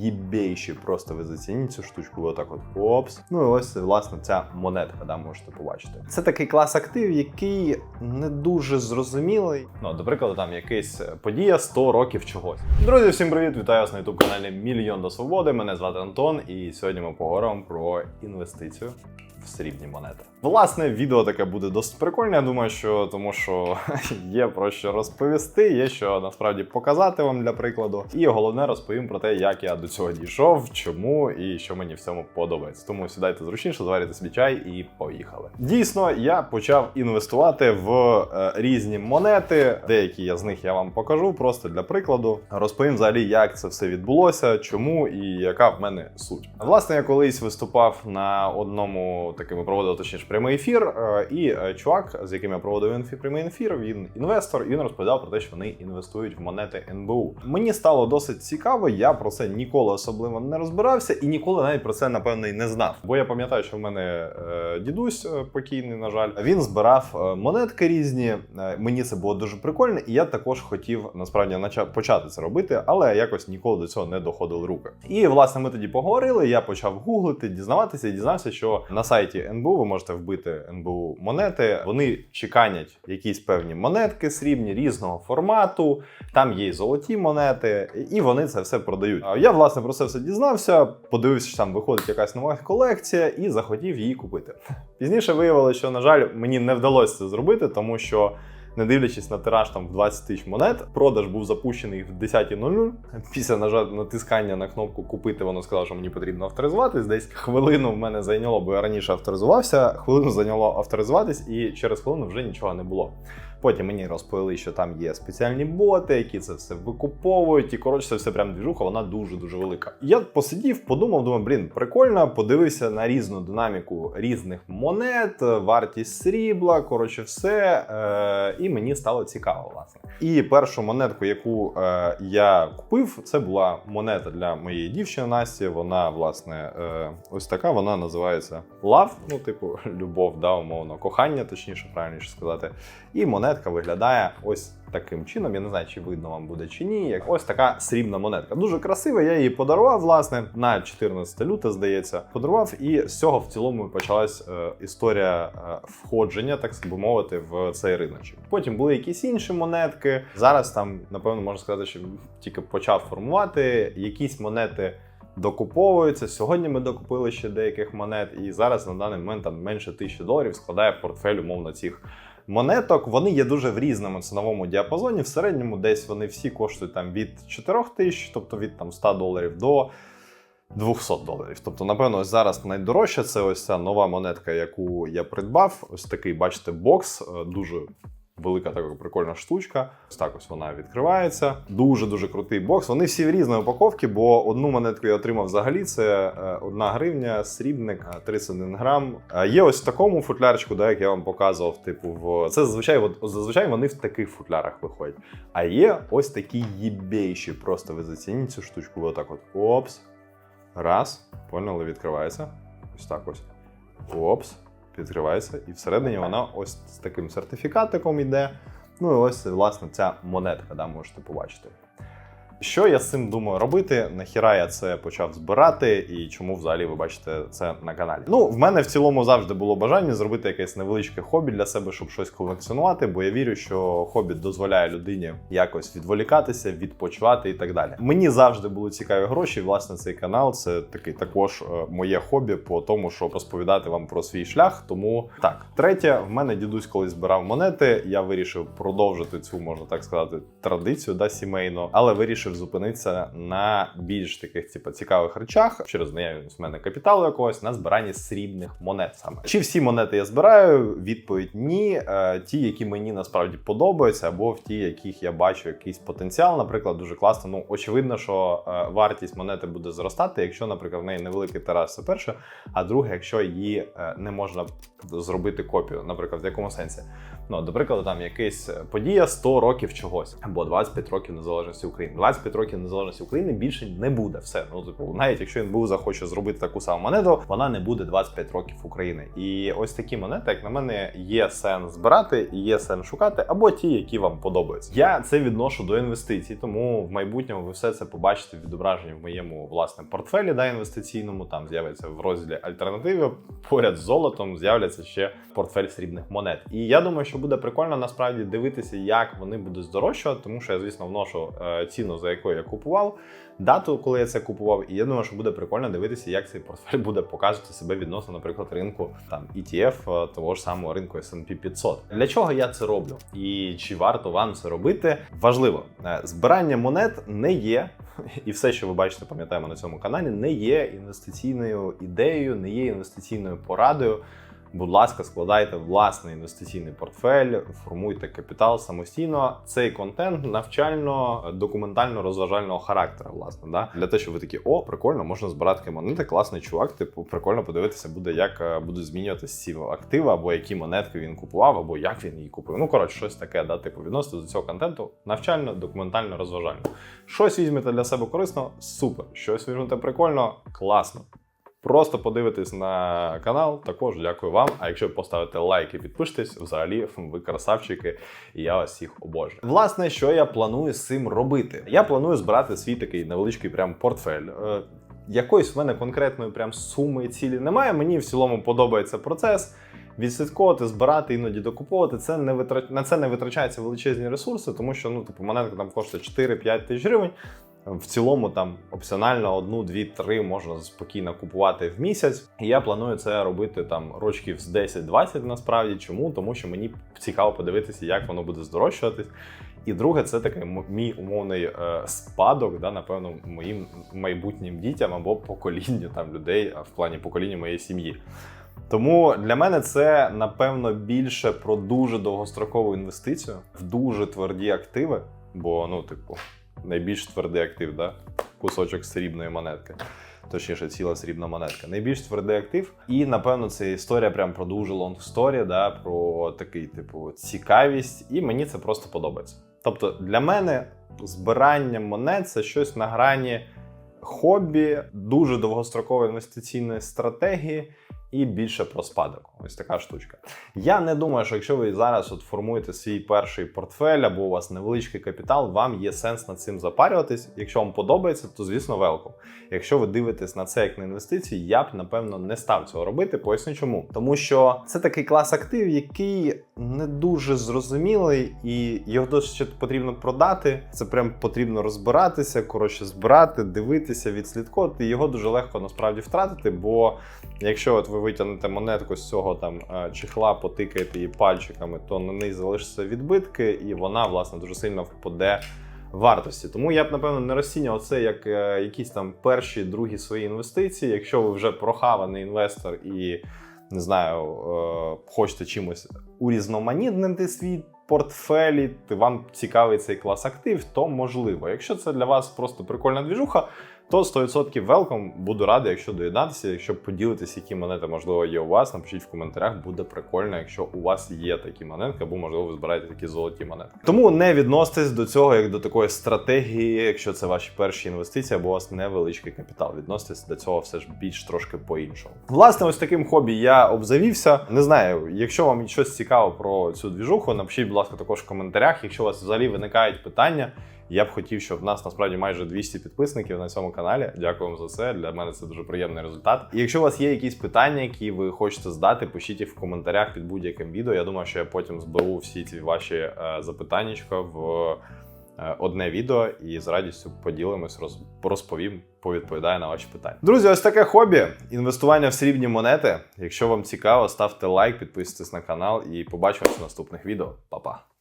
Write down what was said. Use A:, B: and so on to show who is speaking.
A: єбейші. Просто ви зацініть цю штучку. Отак от опс. Ну і ось власне ця монетка, да, можете побачити. Це такий клас актив, який не дуже зрозумілий. Ну, до прикладу, там якась подія 100 років чогось. Друзі, всім привіт! Вітаю вас на youtube каналі Мільйон до Свободи. Мене звати Антон, і сьогодні ми поговоримо про інвестицію в срібні монети. Власне, відео таке буде досить прикольне. Я думаю, що тому що є про що розповісти, є що насправді показати вам для прикладу. І головне розповім про те, як я до цього дійшов, чому і що мені в цьому подобається. Тому сідайте зручніше, заварите собі чай і поїхали. Дійсно, я почав інвестувати в е, різні монети. Деякі я з них я вам покажу просто для прикладу. Розповім взагалі, як це все відбулося, чому і яка в мене суть. Власне, я колись виступав на одному такому проводив точніше прямий ефір. е, І е, чувак, з яким я проводив прямий ефір, він інвестор, і він розповідав про те, що вони інвестують в монети НБУ. Мені стало досить цікаво. Я про це ніколи особливо не розбирався і ніколи навіть про це напевно і не знав. Бо я пам'ятаю, що в мене е, дідусь покійний, на жаль, він збирав монетки різні. Мені це було дуже прикольно, і я також хотів насправді почати це робити, але якось ніколи до цього не доходили руки. І власне ми тоді поговорили. Я почав гуглити, дізнаватися і дізнався, що на сайті НБУ ви можете вбити НБУ монети. Вони чеканять якісь певні монетки срібні різного формату. Там є і золоті монети, і вони це все продають. Я власне про це все дізнався. Подивився, що там виходить якась нова колекція, і захотів її купити. Пізніше виявилося, що на жаль, мені не вдалося це зробити, тому що. Не дивлячись на тираж там в 20 тисяч монет, продаж був запущений в 10.00. Після нажа- натискання на кнопку купити, воно сказало, що мені потрібно авторизуватись. Десь хвилину в мене зайняло, бо я раніше авторизувався. Хвилину зайняло авторизуватись, і через хвилину вже нічого не було. Потім мені розповіли, що там є спеціальні боти, які це все викуповують. І коротше, це все прям двіжуха, вона дуже дуже велика. Я посидів, подумав, думаю, блін, прикольно. Подивився на різну динаміку різних монет, вартість срібла, коротше, все. Е- і мені стало цікаво, власне. І першу монетку, яку е- я купив, це була монета для моєї дівчини Насті. Вона, власне, е- ось така. Вона називається Love, ну, типу, любов, да, умовно, кохання, точніше, правильніше сказати. І монетка виглядає ось таким чином. Я не знаю, чи видно вам буде чи ні. Як ось така срібна монетка. Дуже красива. Я її подарував, власне, на 14 люте, здається. Подарував, і з цього в цілому почалась е, історія е, входження, так би мовити, в цей риночок. Потім були якісь інші монетки. Зараз там, напевно, можна сказати, що тільки почав формувати якісь монети. Докуповуються. Сьогодні ми докупили ще деяких монет, і зараз на даний момент там менше тисячі доларів складає портфель умовно цих монеток. Вони є дуже в різному ціновому діапазоні. В середньому десь вони всі коштують там від 4 тисяч, тобто від там 100 доларів до 200 доларів. Тобто, напевно, ось зараз найдорожча це ось ця нова монетка, яку я придбав. Ось такий, бачите, бокс, е, дуже. Велика така прикольна штучка. Ось так ось вона відкривається. Дуже дуже крутий бокс. Вони всі в різної упаковки, бо одну монетку я отримав взагалі. Це е, одна гривня, срібник, е, 31 грам. Е, Є ось в такому футлярчику, да, як я вам показував. Типу, в це зазвичай, от, зазвичай вони в таких футлярах виходять. А є ось такі єбейші. Просто ви зацініть цю штучку. Отак от опс. Раз. Поняли, відкривається. Ось так ось. Опс відкривається, і всередині вона ось з таким сертифікатиком йде. Ну і ось власне ця монетка, да, можете побачити. Що я з цим думаю робити? Нахіра я це почав збирати, і чому взагалі ви бачите це на каналі? Ну, в мене в цілому завжди було бажання зробити якесь невеличке хобі для себе, щоб щось колекціонувати, бо я вірю, що хобі дозволяє людині якось відволікатися, відпочивати і так далі. Мені завжди були цікаві гроші. Власне, цей канал це такий також е, моє хобі по тому, щоб розповідати вам про свій шлях. Тому так, третє, в мене дідусь колись збирав монети. Я вирішив продовжити цю, можна так сказати, традицію да, сімейну, але вирішив зупинитися на більш таких типу, цікавих речах через наявність в мене капіталу якогось на збиранні срібних монет. Саме чи всі монети я збираю? Відповідь ні. Е, Ті, які мені насправді подобаються, або в ті, яких я бачу якийсь потенціал, наприклад, дуже класно. Ну очевидно, що е, вартість монети буде зростати, якщо, наприклад, в неї невеликий тираж, це перше. А друге, якщо її е, не можна зробити копію, наприклад, в якому сенсі? Ну, до прикладу, там якась подія 100 років чогось, або 25 років незалежності України. 25 років незалежності України більше не буде. Все. Ну, типу, навіть якщо він був захоче зробити таку саму монету, вона не буде 25 років України. І ось такі монети, як на мене, є сенс збирати, є сенс шукати, або ті, які вам подобаються. Я це відношу до інвестицій, тому в майбутньому ви все це побачите відображені в моєму власне портфелі да, інвестиційному. Там з'явиться в розділі альтернативи. Поряд з золотом з'являться ще портфель срібних монет. І я думаю, що буде прикольно насправді дивитися, як вони будуть здорожчувати, тому що я, звісно, вношу е, ціну, за якою я купував, дату, коли я це купував. І я думаю, що буде прикольно дивитися, як цей портфель буде показувати себе відносно, наприклад, ринку там ETF, е, того ж самого ринку S&P 500. Для чого я це роблю? І чи варто вам це робити? Важливо, Е, збирання монет не є. І все, що ви бачите, пам'ятаємо на цьому каналі, не є інвестиційною ідеєю, не є інвестиційною порадою. Будь ласка, складайте власний інвестиційний портфель, формуйте капітал самостійно. Цей контент навчально-документально-розважального характеру, власне, да? для того, щоб ви такі, о, прикольно, можна збирати монети, класний чувак. Типу, прикольно подивитися буде, як е, будуть змінюватися ці активи, або які монетки він купував, або як він її купив. Ну коротше, щось таке, да, типу, відносно до цього контенту навчально, документально, розважально. Щось візьмете для себе корисно, супер. Щось візьмете прикольно, класно. Просто подивитись на канал, також дякую вам. А якщо поставите лайк і підпишетесь, взагалі ви красавчики, і я вас всіх обожнюю. Власне, що я планую з цим робити? Я планую збирати свій такий невеличкий прям портфель. Е, Якоїсь в мене конкретної прям суми цілі немає. Мені в цілому подобається процес. Відслідковувати, збирати, іноді докуповувати. Це не витрач... на це не витрачаються величезні ресурси, тому що ну, типу, монетка там коштує 4-5 тисяч гривень. В цілому там опціонально одну, дві, три можна спокійно купувати в місяць. І я планую це робити там рочків з 10-20 насправді. Чому? Тому що мені цікаво подивитися, як воно буде здорожчуватись. І друге, це такий мій умовний е, спадок, да, напевно, моїм майбутнім дітям або поколінню там людей в плані покоління моєї сім'ї. Тому для мене це напевно більше про дуже довгострокову інвестицію в дуже тверді активи, бо ну, типу, найбільш твердий актив, да? кусочок срібної монетки. Точніше, ціла срібна монетка. Найбільш твердий актив. І напевно це історія прям про дуже long story, да, про такий, типу, цікавість. І мені це просто подобається. Тобто, для мене збирання монет це щось на грані хобі, дуже довгострокової інвестиційної стратегії і більше про спадок. Ось така штучка. Я не думаю, що якщо ви зараз от формуєте свій перший портфель або у вас невеличкий капітал, вам є сенс над цим запарюватись. Якщо вам подобається, то звісно велком. Якщо ви дивитесь на це як на інвестиції, я б напевно не став цього робити. Поясню чому. Тому що це такий клас актив, який не дуже зрозумілий, і його досить потрібно продати. Це прям потрібно розбиратися, коротше, збирати, дивитися, відслідковувати. Його дуже легко насправді втратити, бо якщо от ви витягнете монетку з цього там е, чехла, потикаєте її пальчиками, то на неї залишаться відбитки, і вона власне дуже сильно впаде вартості. Тому я б напевно не розцінював це як е, якісь там перші, другі свої інвестиції. Якщо ви вже прохаваний інвестор і не знаю, е, хочете чимось урізноманітнити свій портфелі, вам цікавий цей клас актив, то можливо. Якщо це для вас просто прикольна двіжуха, то 100% welcome. Буду радий, якщо доєднатися, якщо поділитися, які монети можливо є у вас. Напишіть в коментарях, буде прикольно, якщо у вас є такі монетки, або можливо ви збираєте такі золоті монетки. Тому не відноситесь до цього як до такої стратегії, якщо це ваші перші інвестиції, або у вас невеличкий капітал. Відноситесь до цього все ж більш трошки по-іншому. Власне, ось таким хобі я обзавівся. Не знаю, якщо вам щось цікаво про цю двіжуху, напишіть, будь ласка, також в коментарях. Якщо у вас взагалі виникають питання. Я б хотів, щоб в нас насправді майже 200 підписників на цьому каналі. Дякую вам за це. Для мене це дуже приємний результат. І якщо у вас є якісь питання, які ви хочете здати, пишіть їх в коментарях під будь-яким відео. Я думаю, що я потім зберу всі ці ваші е, запитання в е, одне відео і з радістю поділимось, роз, розповім, повідповідаю на ваші питання. Друзі, ось таке хобі. Інвестування в срібні монети. Якщо вам цікаво, ставте лайк, підписуйтесь на канал і побачимося в наступних відео. Па-па!